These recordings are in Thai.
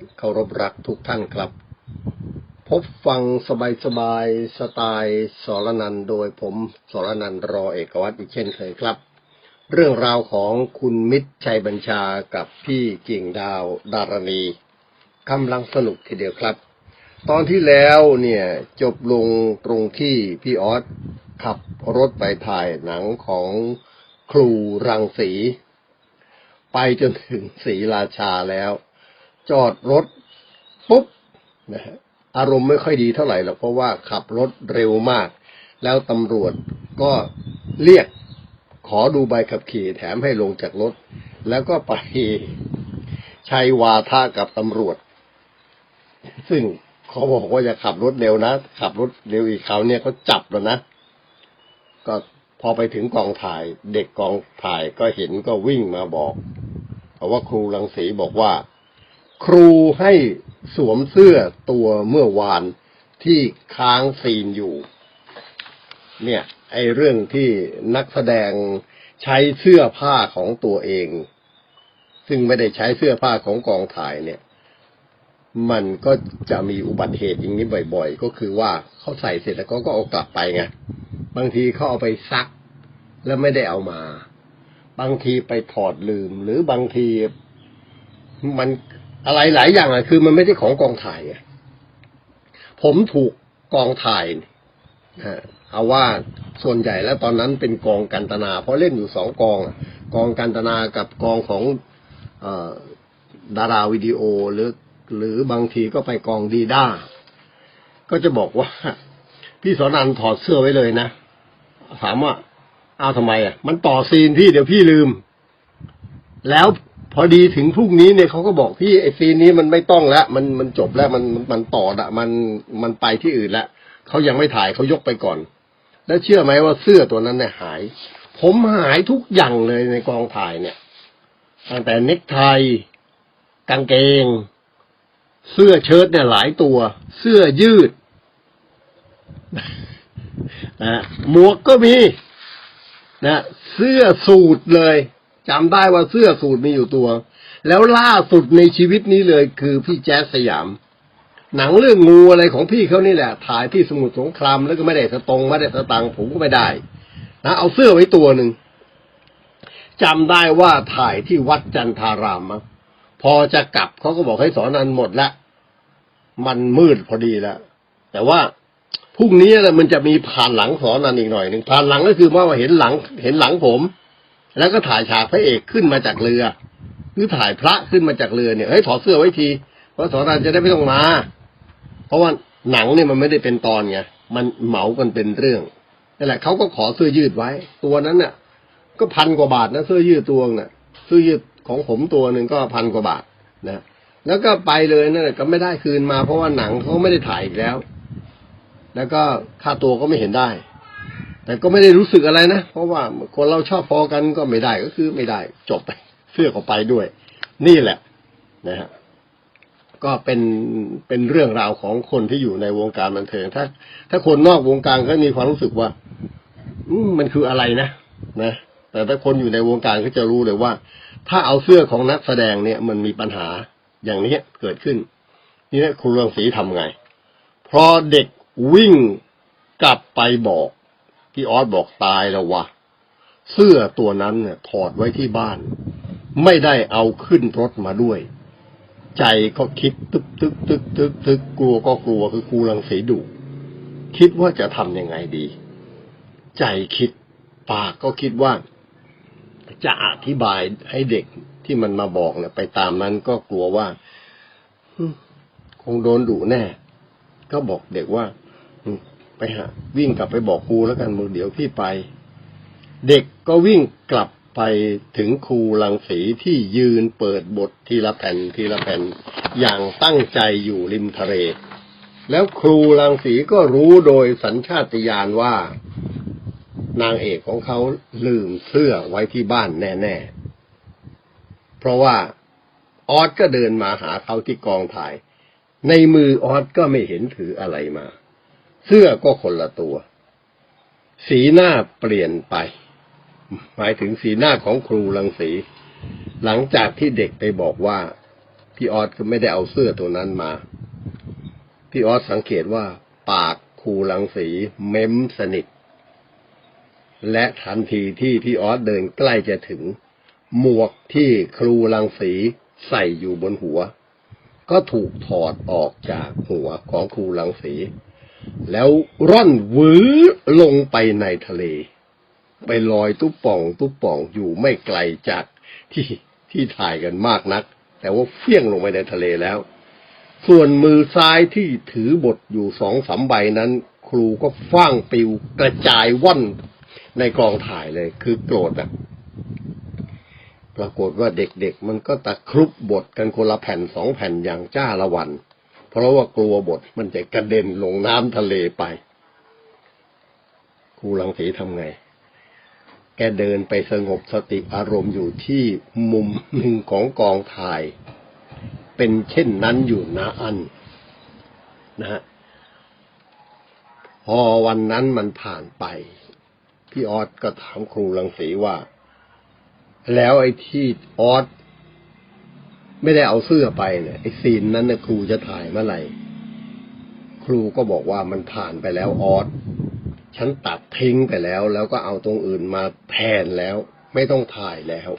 ่เคารพรักทุกท่านครับ พบฟังสบายๆสไตล์สรนันโดยผมสรนันรอเอกวัตรอีกเช่นเคยครับ เรื่องราวของคุณมิตรชัยบัญชากับพี่กิ่งดาวดารณีกำลังสนุกทีเดียวครับ ตอนที่แล้วเนี่ยจบลงตรงที่พี่ออสขับรถไปถ่ายหนังของครูรังสี ไปจนถึงศรีราชาแล้ว จอดรถปุ๊บนะฮะอารมณ์ไม่ค่อยดีเท่าไหร่หรอกเพราะว่าขับรถเร็วมาก แล้วตำรวจก็เรียกขอดูใบขับขี่แถมให้ลงจากรถ แล้วก็ไปชัยวาทะกับตำรวจ ซึ่งเขาบอกว่าอย่าขับรถเร็วนะ ขับรถเร็วอีกคราวเนี่ยเขาจับแล้วนะ ก็พอไปถึงกองถ่าย เด็กกองถ่ายก็เห็นก็วิ่งมาบอกเพราะว่าครูรังสีบอกว่า ครูให้สวมเสื้อตัวเมื่อวานที่ค้างซีนอยู่ เนี่ย ไอเรื่องที่นักแสดงใช้เสื้อผ้าของตัวเอง ซึ่งไม่ได้ใช้เสื้อผ้าของกองถ่ายเนี่ย มันก็จะมีอุบัติเหตุอย่างนี้บ่อย ๆ ก็คือว่าเขาใส่เสร็จแล้วก็ก็เอากลับไปไงบางทีเขาเอาไปซักแล้วไม่ได้เอามา บางทีไปถอดลืม หรือบางทีมัน อะไรหลายอย่างอะคือมันไม่ใช่ของกองถ่ายอะผมถูกกองถ่ายนะเอาว่าส่วนใหญ่แล้วตอนนั้นเป็นกองกันตนา เพราะเล่นอยู่สองกอง กองกันตนากับกองของอดาราวิดีโอหรือ หรือบางทีก็ไปกองดีด้า ก็จะบอกว่า พี่สอนันถอดเสื้อไว้เลยนะ ถามว่าอ้าวทำไมอะ มันต่อซีนพี่เดี๋ยวพี่ลืม แล้ว พอดีถึงพรุ่งนี้เนี่ยเขาก็บอกพี่ไอซีนนี้มันไม่ต้องแล้ว มันมันจบแล้วมันมันต่อละมันมันไปที่อื่นแล้วเขายังไม่ถ่ายเขายกไปก่อน แล้วเชื่อไหมว่าเสื้อตัวนั้นเนี่ยหาย ผมหายทุกอย่างเลยในกองถ่ายเนี่ยตั้งแต่เน็กไทกางเกง เสื้อเชิ้ตเนี่ยหลายตัว เสื้อยืดนะหมวกก็มีนะเสื้อสูทเลย จำได้ว่าเสื้อสูทมีอยู่ตัว แล้วล่าสุดในชีวิตนี้เลยคือพี่แจ๊สสยาม หนังเรื่องงูอะไรของพี่เขานี่แหละ ถ่ายที่สมุทรสงครามแล้วก็ไม่ได้สตงไม่ได้สตังผมก็ไม่ได้นะเอาเสื้อไว้ตัวหนึ่งจำได้ว่าถ่ายที่วัดจันทารามมั้งพอจะกลับเขาก็บอกให้สอนนันหมดละมันมืดพอดีแล้วแต่ว่าพรุ่งนี้แหละมันจะมีผ่านหลังสอนนันอีกหน่อยหนึ่งผ่านหลังก็คือว่าเห็นหลัง เห็นหลังผม แล้วก็ถ่ายฉากพระเอกขึ้นมาจากเรือหรือถ่ายพระขึ้นมาจากเรือเนี่ยเฮ้ยถอดเสื้อไว้ทีเพราะสอนนันจะได้ไม่ต้องมา เพราะว่าหนังเนี่ยมันไม่ได้เป็นตอนไงมันเหมากันเป็นเรื่องนั่นแหละเขาก็ขอเสื้อยืดไว้ ตัวนั้นเนี่ยก็พันกว่าบาทนะเสื้อยืดตัวน่ะเสื้อยืดของผมตัวหนึ่งก็พันกว่าบาทนะแล้วก็ไปเลยนั่นแหละก็ไม่ได้คืนมา เพราะว่าหนังเขาไม่ได้ถ่ายอีกแล้ว แล้วก็ค่าตัวก็ไม่เห็นได้ แต่ก็ไม่ได้รู้สึกอะไรนะ เพราะว่าคนเราชอบพอกันก็ไม่ได้ก็คือไม่ได้จบไป เสื้อก็ไปด้วย นี่แหละนะฮะก็เป็นเป็นเรื่องราวของคนที่อยู่ในวงการบันเทิงถ้า ถ้าคนนอกวงการก็มีความรู้สึกว่า อืมันคืออะไรนะนะแต่ถ้าคนอยู่ในวงการก็จะรู้เลยว่า ถ้าเอาเสื้อของนักแสดงเนี่ย มันมีปัญหาอย่างนี้เกิดขึ้น นี่นะครูเรืองศรีทำไง พอเด็กวิ่งกลับไปบอก พี่ออสบอกตายแล้ววะเสื้อตัวนั้นเนี่ยถอดไว้ที่บ้าน ไม่ได้เอาขึ้นรถมาด้วย ใจก็คิดตึกตึกตึกตึกตึกกลัวก็กลัวคือครูรังสีดุคิดว่าจะทำยังไงดี ใจคิดปากก็คิดว่า จะอธิบายให้เด็กที่มันมาบอกเนี่ยไปตามนั้นก็กลัวว่าคงโดนดุแน่ ก็บอกเด็กว่า ไปหาวิ่งกลับไปบอกครูแล้วกันมือเดี๋ยวพี่ไป เด็กก็วิ่งกลับไปถึงครูรังสีที่ยืนเปิดบททีละแผ่นทีละแผ่นอย่างตั้งใจอยู่ริมทะเล แล้วครูรังสีก็รู้โดยสัญชาตญาณว่า นางเอกของเขาลืมเสื้อไว้ที่บ้านแน่ ๆ เพราะว่าออสก็เดินมาหาเขาที่กองถ่าย ในมือออสก็ไม่เห็นถืออะไรมา เสื้อก็คนละตัว สีหน้าเปลี่ยนไป หมายถึงสีหน้าของครูรังสี หลังจากที่เด็กไปบอกว่า พี่ออสก็ไม่ได้เอาเสื้อตัวนั้นมา พี่ออสสังเกตว่า ปากครูลังสีเม้มสนิท และทันทีที่พี่ออสเดินใกล้จะถึง หมวกที่ครูลังสีใส่อยู่บนหัว ก็ถูกถอดออกจากหัวของครูลังสี แล้วร่อนหวือลงไปในทะเล ไปลอยตุ๊ป่องตุ๊ป่องอยู่ไม่ไกลจากที่ที่ถ่ายกันมากนัก แต่ว่าเฟี้ยงลงไปในทะเลแล้ว ส่วนมือซ้ายที่ถือบทอยู่สองสามใบนั้น ครูก็ฟ้างปิวกระจายว่อนในกองถ่ายเลย คือโกรธอะปรากฏว่าเด็กๆ มันก็ตะครุบบทกันคนละแผ่นสองแผ่นอย่างจ้าละวัน เพราะว่ากลัวบทมันจะกระเด็นลงน้ำทะเลไป ครูลังสีทำไง แกเดินไปสงบสติอารมณ์อยู่ที่มุมหนึ่งของกองถ่าย เป็นเช่นนั้นอยู่นะอันนะฮะพอวันนั้นมันผ่านไป พี่ออสก็ถามครูลังสีว่า แล้วไอ้ที่ออส ไม่ได้เอาเสื้อไปเนี่ยไอ้ซีนนั้นนะครูจะถ่ายเมื่อไหร่ครูก็บอกว่ามันผ่านไปแล้วออสฉันตัดทิ้งไปแล้ว แล้วก็เอาตรงอื่นมาแทนแล้ว ไม่ต้องถ่ายแล้ว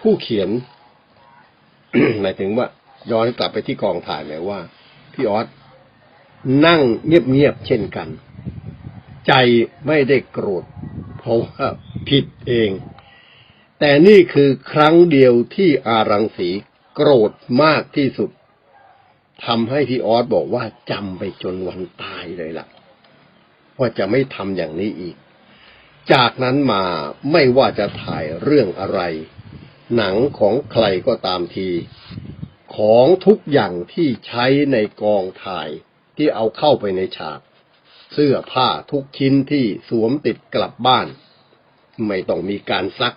ผู้เขียนหมายถึงว่าย้อนกลับไปที่กองถ่ายหมายว่า พี่ออสนั่งเงียบๆเช่นกัน ใจไม่ได้โกรธเพราะว่าผิดเอง แต่นี่คือครั้งเดียวที่อารังสีโกรธมากที่สุดทำให้พี่ออสบอกว่าจำไปจนวันตายเลยล่ะว่าจะไม่ทำอย่างนี้อีก จากนั้นมาไม่ว่าจะถ่ายเรื่องอะไร หนังของใครก็ตามที ของทุกอย่างที่ใช้ในกองถ่ายที่เอาเข้าไปในฉาก เสื้อผ้าทุกชิ้นที่สวมติดกลับบ้าน ไม่ต้องมีการซัก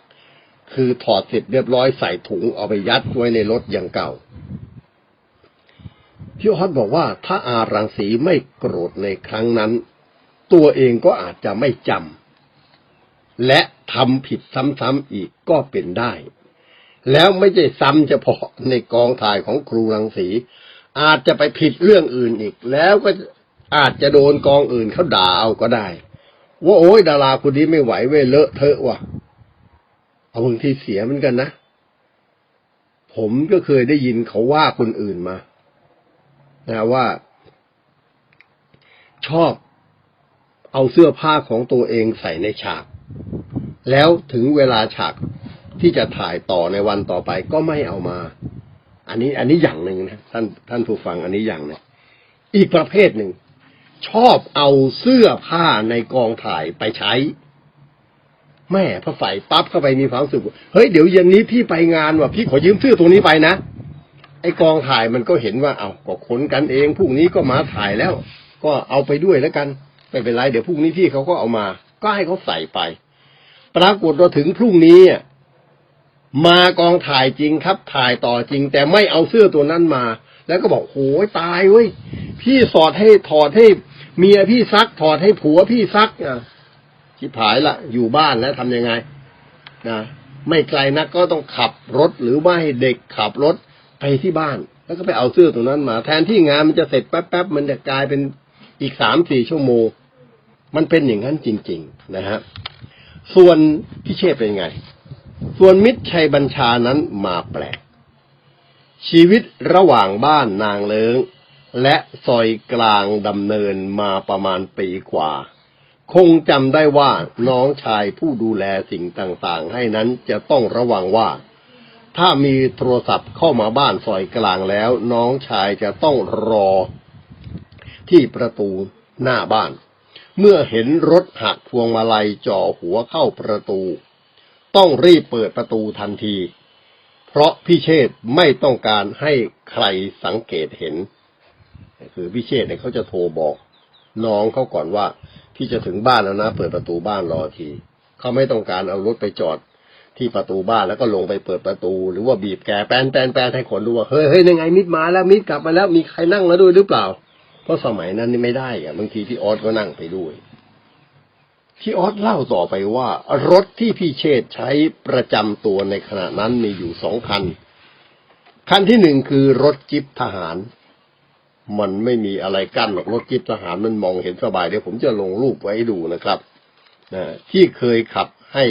คือถอดเสร็จเรียบร้อยใส่ถุงเอาไปยัดไว้ในรถอย่างเก่าพี่ออสบอกว่าถ้าอารังสีไม่โกรธในครั้งนั้น ตัวเองก็อาจจะไม่จำและทำผิดซ้ำๆอีกก็เป็นได้ แล้วไม่ใช่ซ้ำเฉพาะในกองถ่ายของครูรังสี อาจจะไปผิดเรื่องอื่นอีก แล้วก็อาจจะโดนกองอื่นเขาด่าเอาก็ได้ ว่าโอ้ยดาราคนนี้ไม่ไหวเว้เลอะเทอะว่ะ เอาบางทีเสียเหมือนกันนะ ผมก็เคยได้ยินเขาว่าคนอื่นมา นะว่า ชอบเอาเสื้อผ้าของตัวเองใส่ในฉาก แล้วถึงเวลาฉากที่จะถ่ายต่อในวันต่อไปก็ไม่เอามา อันนี้อันนี้อย่างหนึ่งนะท่านท่านผู้ฟังอันนี้อย่างหนึ่งอีกประเภทหนึ่ง ชอบเอาเสื้อผ้าในกองถ่ายไปใช้ แม่พอใส่ปั๊บเข้าไปมีความสึกว่าเฮ้ยเดี๋ยวเย็นนี้พี่ไปงานว่ะพี่ขอยืมเสื้อตัวนี้ไปนะไอกองถ่ายมันก็เห็นว่าเอาก็ขนกันเองพรุ่งนี้ก็มาถ่ายแล้ว ก็เอาไปด้วยแล้วกันไม่เป็นไรเดี๋ยวพรุ่งนี้พี่เขาก็เอามา ก็ให้เขาใส่ไป ปรากฏว่าถึงพรุ่งนี้มากองถ่ายจริงครับ ถ่ายต่อจริง แต่ไม่เอาเสื้อตัวนั้นมา แล้วก็บอกโหยตายเว้ยพี่สอดให้ถอดให้เมียพี่ซักถอดให้ผัวพี่ซักอะ ชิบหายละอยู่บ้านแล้วทำยังไงนะไม่ไกลนักก็ต้องขับรถหรือว่าให้เด็กขับรถไปที่บ้าน แล้วก็ไปเอาเสื้อตัวนั้นมา แทนที่งานมันจะเสร็จแป๊บๆมันจะกลายเป็นอีกสามสี่ชั่วโมง มันเป็นอย่างนั้นจริง ๆ นะฮะส่วนพิเชษเป็นไง ส่วนมิตรชัยบัญชานั้นมาแปลก ชีวิตระหว่างบ้านนางเลิง และซอยกลางดำเนินมาประมาณปีกว่า คงจำได้ว่าน้องชายผู้ดูแลสิ่งต่างๆ ให้นั้นจะต้องระวังว่า ถ้ามีโทรศัพท์เข้ามาบ้านซอยกลางแล้ว น้องชายจะต้องรอที่ประตูหน้าบ้าน เมื่อเห็นรถหักพวงมาลัยจ่อหัวเข้าประตู ต้องรีบเปิดประตูทันที เพราะพี่เชษไม่ต้องการให้ใครสังเกตเห็น คือพี่เชษเนี่ยเขาจะโทรบอก น้องเขาก่อนว่า พี่จะถึงบ้านแล้วนะ เปิดประตูบ้านรอที เขาไม่ต้องการเอารถไปจอดที่ประตูบ้านแล้วก็ลงไปเปิดประตู หรือว่าบีบแกแปนแปนแปนให้คนดูว่าเฮ้ยเฮ้ยยังไงมิดมาแล้วมิดกลับมาแล้วมีใครนั่งแล้วด้วยหรือเปล่า เพราะสมัยนั้นนี่ไม่ได้อะบางทีพี่ออสก็นั่งไปด้วยพี่ออสเล่าต่อไปว่า รถที่พี่เชษใช้ประจำตัวในขณะนั้นมีอยู่สองคัน คันที่หนึ่งคือรถจิบทหาร มันไม่มีอะไรกั้นหรอกรถจิ๊บทหารมันมองเห็นสบายเดี๋ยวผมจะลงรูปไว้ดูนะครับนะที่เคยขับให้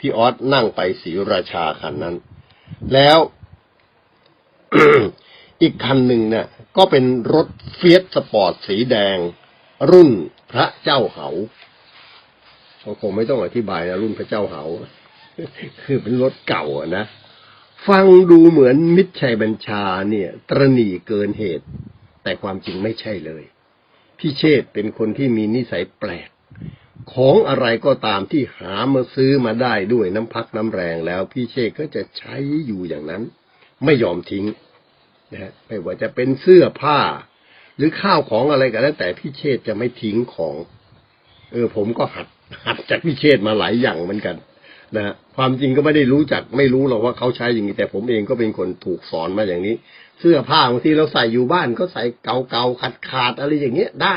พี่ออสนั่งไปศรีราชาคันนั้น แล้วอีกคันหนึ่งเนี่ยก็เป็นรถเฟียสสปอร์ตสีแดง รุ่นพระเจ้าเหาก็คงไม่ต้องอธิบายนะรุ่นพระเจ้าเหาคือเป็นรถเก่าอะนะ ฟังดูเหมือนมิตรชัยบัญชาเนี่ย ตรณีเกินเหตุ แต่ความจริงไม่ใช่เลย พี่เชษเป็นคนที่มีนิสัยแปลก ของอะไรก็ตามที่หามาซื้อมาได้ด้วยน้ำพักน้ำแรงแล้ว พี่เชษก็จะใช้อยู่อย่างนั้น ไม่ยอมทิ้งนะฮะไม่ว่าจะเป็นเสื้อผ้า หรือข้าวของอะไรก็แล้วแต่พี่เชษจะไม่ทิ้งของ เออ ผมก็หัดหัดจากพี่เชษมาหลายอย่างเหมือนกัน นะฮะความจริงก็ไม่ได้รู้จักไม่รู้หรอกว่าเขาใช้อย่างนี้แต่ผมเองก็เป็นคนถูกสอนมาอย่างนี้ เสื้อผ้าบางทีเราใส่อยู่บ้านก็ใส่เก่าๆขาดขาดๆอะไรอย่างเงี้ยได้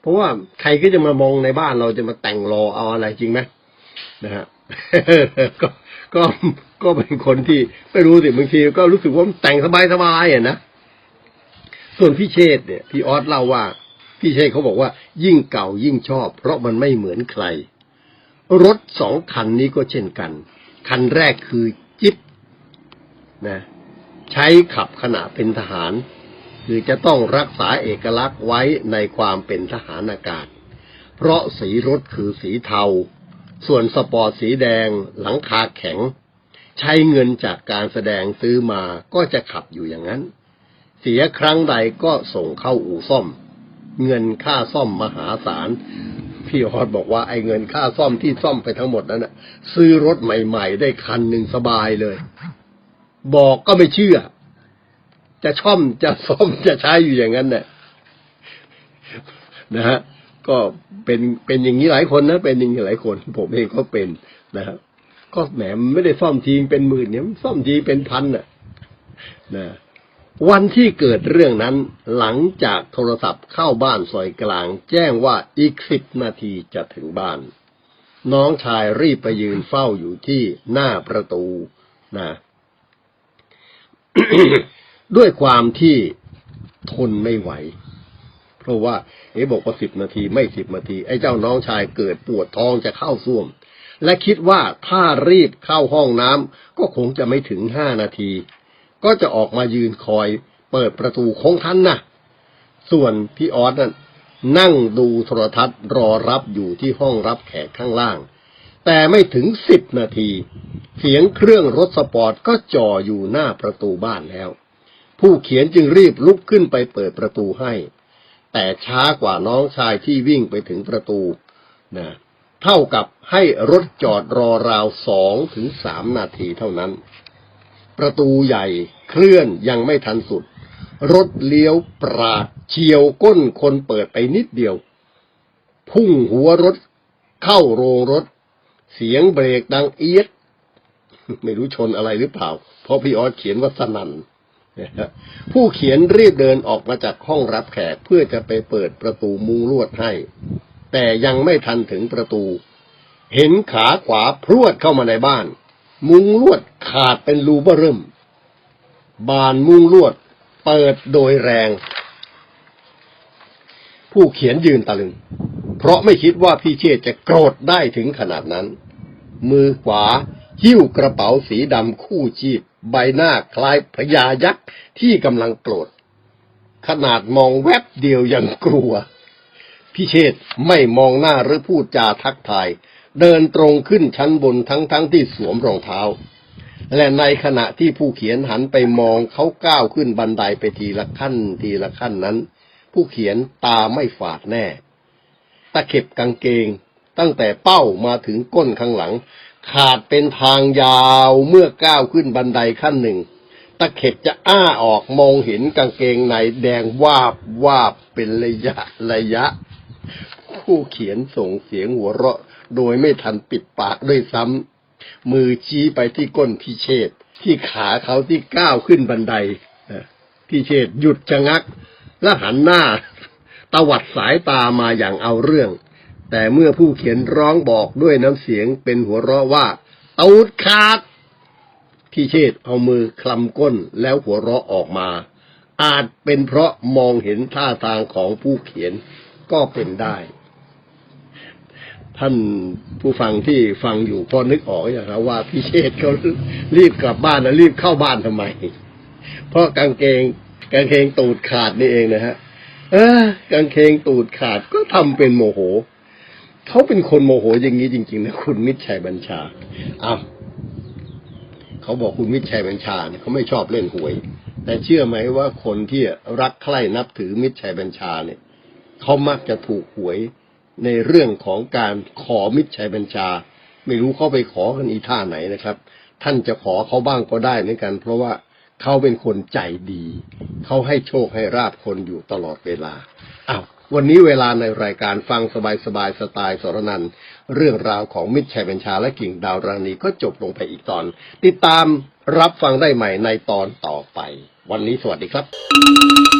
เพราะว่าใครก็จะมามองในบ้านเราจะมาแต่งรอเอาอะไรจริงไหมนะฮะก็ก็ก็เป็นคนที่ไม่รู้สิบางทีก็รู้สึกว่าแต่งสบายๆอะนะส่วนพี่เชษ์เนี่ยพี่ออสเล่าว่าพี่เชษ์เขาบอกว่ายิ่งเก่ายิ่งชอบ เพราะมันไม่เหมือนใคร รถสองคันนี้ก็เช่นกัน คันแรกคือจิ๊บนะใช้ขับขณะเป็นทหาร คือจะต้องรักษาเอกลักษณ์ไว้ในความเป็นทหารอากาศ เพราะสีรถคือสีเทา ส่วนสปอร์ตสีแดงหลังคาแข็ง ใช้เงินจากการแสดงซื้อมาก็จะขับอยู่อย่างนั้น เสียครั้งใดก็ส่งเข้าอู่ซ่อม เงินค่าซ่อมมหาศาล พี่ฮอดบอกว่าไอ้เงินค่าซ่อมที่ซ่อมไปทั้งหมดนั้นน่ะซื้อรถใหม่ ๆ ได้คันหนึ่งสบายเลย บอกก็ไม่เชื่อ จะช่อมจะซ่อมจะใช้อยู่อย่างนั้นเนี่ยนะฮะก็เป็นเป็นอย่างนี้หลายคนนะเป็นอย่างนี้หลายคน ผมเองก็เป็นนะครับก็แหมไม่ได้ซ่อมทีเป็นหมื่นเนี่ยซ่อมทีเป็นพันน่ะ นะ วันที่เกิดเรื่องนั้นหลังจากโทรศัพท์เข้าบ้านซอยกลาง แจ้งว่าอีกสิบนาทีจะถึงบ้าน น้องชายรีบไปยืนเฝ้าอยู่ที่หน้าประตูนะ ด้วยความที่ทนไม่ไหว เพราะว่า เอ๋บอกว่าสิบนาทีไม่สิบนาที ไอ้เจ้าน้องชายเกิดปวดท้องจะเข้าส้วม และคิดว่าถ้ารีบเข้าห้องน้ำก็คงจะไม่ถึงห้านาที ก็จะออกมายืนคอยเปิดประตูคงทันนะส่วนพี่ออสนั่นนั่งดูโทรทัศน์รอรับอยู่ที่ห้องรับแขกข้างล่าง แต่ไม่ถึงสิบนาที เสียงเครื่องรถสปอร์ตก็จ่ออยู่หน้าประตูบ้านแล้ว ผู้เขียนจึงรีบลุกขึ้นไปเปิดประตูให้ แต่ช้ากว่าน้องชายที่วิ่งไปถึงประตูนะเท่ากับให้รถจอดรอราวสองถึงสามนาทีเท่านั้น ประตูใหญ่เคลื่อนยังไม่ทันสุด รถเลี้ยวปราดเฉียวก้นคนเปิดไปนิดเดียว พุ่งหัวรถ เข้าโรงรถ เสียงเบรกดังเอียด ไม่รู้ชนอะไรหรือเปล่า เพราะพี่ออสเขียนว่าสนันผู้เขียนรีบเดินออกมาจากห้องรับแขกเพื่อจะไปเปิดประตูมุงลวดให้ แต่ยังไม่ทันถึงประตู เห็นขาขวาพรวดเข้ามาในบ้าน มุงลวดขาดเป็นรูเบ้อเริ่ม บานมุงลวดเปิดโดยแรง ผู้เขียนยืนตะลึง เพราะไม่คิดว่าพี่เชษจะโกรธได้ถึงขนาดนั้น มือขวาหิ้วกระเป๋าสีดำคู่ชีพใบหน้าคล้ายพญายักษ์ที่กำลังโกรธ ขนาดมองแวบเดียวยังกลัวพี่เชษไม่มองหน้าหรือพูดจาทักทาย เดินตรงขึ้นชั้นบนทั้งๆทที่สวมรองเท้า และในขณะที่ผู้เขียนหันไปมองเขาก้าวขึ้นบันไดไปทีละขั้นทีละขั้นนั้น ผู้เขียนตาไม่ฝาดแน่ ตะเข็บกางเกง ตั้งแต่เป้ามาถึงก้นข้างหลัง ขาดเป็นทางยาวเมื่อก้าวขึ้นบันไดขั้นหนึ่งตะเข็บจะอ้าออกมองเห็นกางเกงในแดงวาบวาบเป็นระยะระยะ ผู้เขียนส่งเสียงหัวเราะ โดยไม่ทันปิดปากด้วยซ้ำมือชี้ไปที่ก้นพี่เชษที่ขาเขาที่ก้าวขึ้นบันไดพี่เชษหยุดชะงัก และหันหน้าตวัดสายตามาอย่างเอาเรื่อง แต่เมื่อผู้เขียนร้องบอกด้วยน้ำเสียงเป็นหัวเราะว่าตูดขาดพี่เชษเอามือคลำก้นแล้วหัวเราะออกมา อาจเป็นเพราะมองเห็นท่าทางของผู้เขียนก็เป็นได้ ท่านผู้ฟังที่ฟังอยู่พอนึกออกอย่างครับว่าพี่เชษเขารีบกลับบ้านนะรีบเข้าบ้านทำไม เพราะกางเกง กางเกงตูดขาดนี่เองนะฮะ เออกางเกงตูดขาดก็ทำเป็นโมโหเขาเป็นคนโมโหอย่างนี้จริงๆนะคุณมิตรชัยบัญชาอ้าวเขาบอกคุณมิตรชัยบัญชาเนี่ยเขาไม่ชอบเล่นหวย แต่เชื่อไหมว่าคนที่รักใคร่นับถือมิตรชัยบัญชาเนี่ยเขามักจะถูกหวย ในเรื่องของการขอมิตรชัยบัญชา ไม่รู้เขาไปขอกันอีท่าไหนนะครับ ท่านจะขอเขาบ้างก็ได้เหมือนกัน เพราะว่าเขาเป็นคนใจดี เขาให้โชคให้ราบคนอยู่ตลอดเวลาอ้าววันนี้เวลาในรายการฟังสบายสบายสไตล์สรนันเรื่องราวของมิตรชัยบัญชาและกิ่งดาวรานีก็จบลงไปอีกตอน ติดตามรับฟังได้ใหม่ในตอนต่อไป วันนี้สวัสดีครับ